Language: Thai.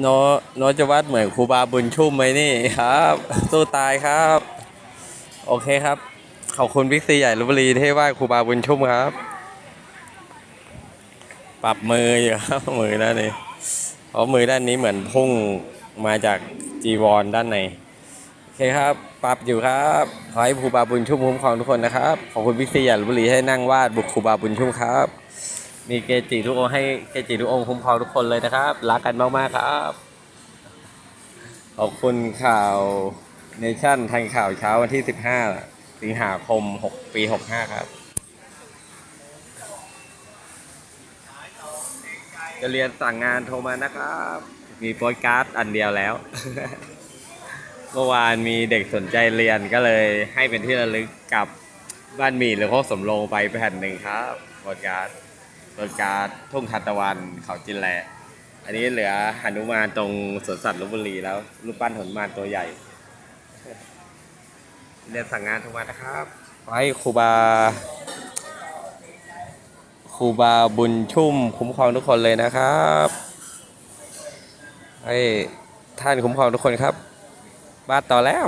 โนโนจะวัดเหมือนครูบาบุญชุ่มไหมนี่ครับ สู้ตายครับ โอเคครับ ขอบคุณบิ๊กซีใหญ่ลบุรีที่ว่าครูบาบุญชุ่มครับ ปรับมืออยู่ครับ มือด้านนี้เพราะมือด้านนี้เหมือนพุ่งมาจากจีวรด้านในโอเคครับ ปรับอยู่ครับ ขอให้ครูบาบุญชุ่มคุ้มครองทุกคนนะครับ ขอบคุณบิ๊กซีใหญ่ลบุรีให้นั่งวาดบุกครูบาบุญชุ่มครับ มีเกจิทุกองค์ให้เกจิทุกองค์คุ้มครองทุกคนเลยนะครับ รักกันมากๆครับ ขอบคุณข่าวเนชั่นทันข่าวเช้าวันที่ 15 สิงหาคม 6 ปี 65 ครับ จะเรียนสั่งงานโทรมานะครับ มีโปสการ์ดอันเดียวแล้ว เมื่อวานมีเด็กสนใจเรียนก็เลยให้เป็นที่ระลึกกับบ้านหมีหรือพวกสมโรงไปแผ่นหนึ่งครับโปสการ์ด โปสการ์ดทุ่งทันตะวันเขาจินแลอันนี้เหลือหนุมานตรงสวนสัตว์ลพบุรีแล้วรูปปั้นหนุมานตัวใหญ่ เรียนสั่งงานโทรมานะครับขอให้ครูบาครูบาบุญชุ่ม คุ้มครองทุกคนเลยนะครับให้ท่านคุ้มครองทุกคนครับ บ้านต่อแล้ว